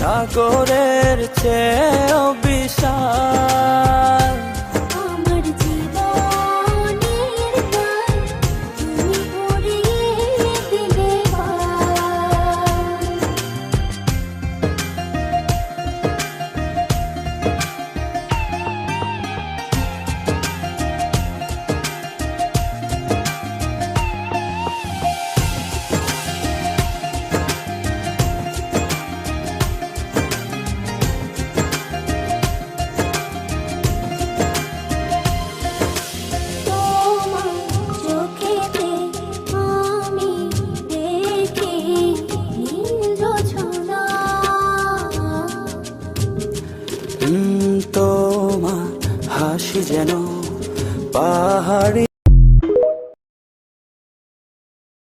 সাগরের চেয়ে বিশাল। তোমার হাসি যেন পাহাড়ি